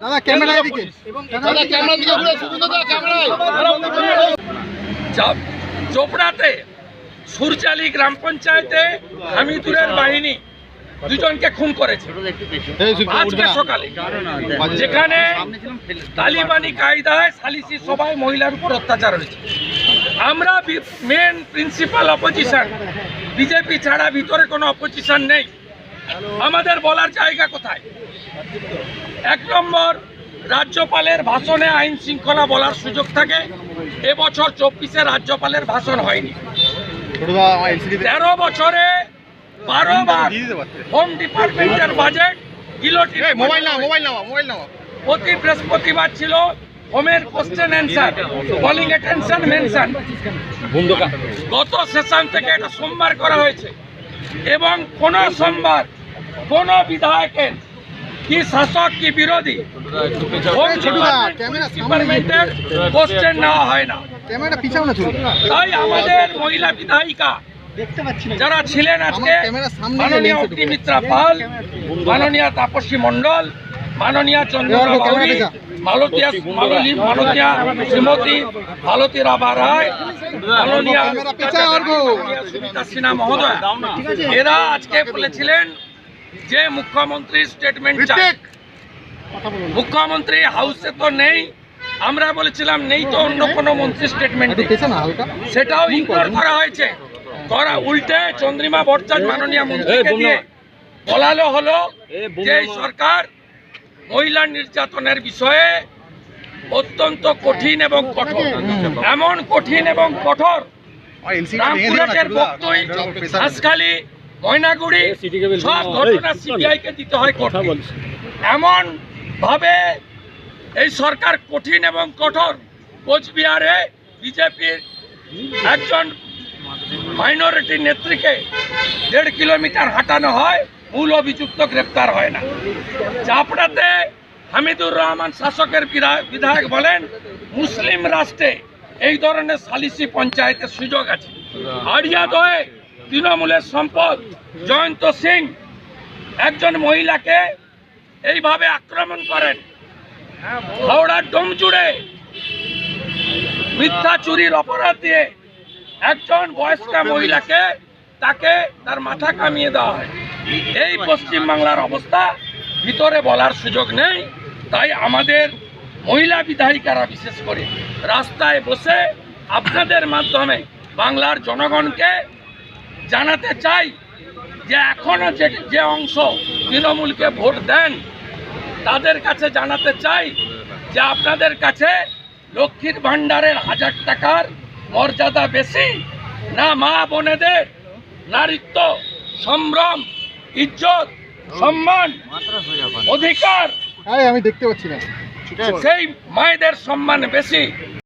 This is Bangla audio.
দাদা ক্যামেরা এদিকে। দাদা ক্যামেরা দিকে ঘুরে সুবিন্দর দা ক্যামেরায় চোপড়াতে সুরচালি গ্রাম পঞ্চায়েতে হামিদুরের বাহিনী দুজনকে খুন করেছে। আজকে সকালে। যেখানে তালিবানি কায়দায় সালিসি সবাই মহিলার উপর অত্যাচার হয়েছে। আমরা মেন প্রিন্সিপাল অপোজিশন বিজেপি ছাড়া ভিতরে কোনো অপোজিশন নেই। আমাদের বলার জায়গা কোথায়? এক নম্বর রাজ্যপালের ভাষণে আইন শৃঙ্খলা বলার সুযোগ থাকে। এবছর চব্বিশে রাজ্যপালের ভাষণ হয়নি। তেরো বছরে বারো বার হোম ডিপার্টমেন্টের budget guillotine mobile now mobile now mobile now. প্রতি বৃহস্পতিবার ছিল হোমের question answer calling attention mention গত সেশন থেকে এটা সোমবার করা হয়েছে। এবং কোন সোমবার কোন বিধায়কের কি শাসক কি বিরোধী ডিপার্টমেন্টের কোশ্চেন নেওয়া হয় না। তাই আমাদের মহিলা বিধায়িকা যারা ছিলেন আজকে মাননীয় অগ্নিমিত্রা পাল মাননীয় তাপসী মন্ডল মাননীয় মালতীয়া মালনী মালতীয়া শ্রীমতী রাভা রায় মাননীয় ক্যামেরা মাননীয় সুমিতা সিনহা মহোদয় এরা আজকে বলেছিলেন যে মুখ্যমন্ত্রীর স্টেটমেন্ট মুখ্যমন্ত্রী হাউসে তো নেই। আমরা বলেছিলাম নেই তো অন্য কোনো মন্ত্রী স্টেটমেন্ট সেটাও ইগনোর করা হয়েছে। করা উল্টে চন্দ্রিমা ভট্টাচার্য মাননীয় মন্ত্রীকে দিয়ে বলালো হলো যে সরকার মহিলা নির্যাতনের বিষয়ে অত্যন্ত কঠিন এবং কঠোর। এমন কঠিন এবং কঠোর। রামপুরহাটের হাঁসখালি ময়নাগুড়ি সব ঘটনা সিবিআই কে দিতে হয় এমন ভাবে এই সরকার কঠিন এবং কঠোর কোচবিহারে বিজেপির একজন মাইনরিটি নেত্রীকে দেড় কিলোমিটার হাঁটানো হয় মূল অভিযুক্ত গ্রেপ্তার হয় না। চাপড়াতে হামিদুর রহমান শাসকের বিধা- বিধায়ক বলেন মুসলিম রাষ্ট্রে এই ধরনের সালিসি পঞ্চায়েতের সুযোগ আছে। আড়িয়াদয়ে তৃণমূলের সম্পদ। জয়ন্ত সিং একজন মহিলাকে এইভাবে আক্রমণ করেন। হাওড়ার ডোমজুড়ে মিথ্যা চুরির অপরাধ দিয়ে একজন বয়স্কা মহিলাকে তাকে তার মাথা কামিয়ে দেওয়া হয়। এই পশ্চিম বাংলার অবস্থা ভিতরে বলার সুযোগ নেই। তাই আমাদের মহিলা বিধায়িকারা বিশেষ করে রাস্তায় বসে আপনাদের মাধ্যমে বাংলার জনগণকে জানাতে চাই যে এখনও যে যে অংশ তৃণমূলকে ভোট দেন তাদের কাছে জানাতে চাই যে আপনাদের কাছে লক্ষ্মীর ভাণ্ডারের হাজার টাকার মর্যাদা বেশি না মা বোনেদের নারীত্ব সম্ভ্রম ইজ্জত সম্মান অধিকার? আমি দেখতে পাচ্ছি না। সেই মায়েদের সম্মান বেশি।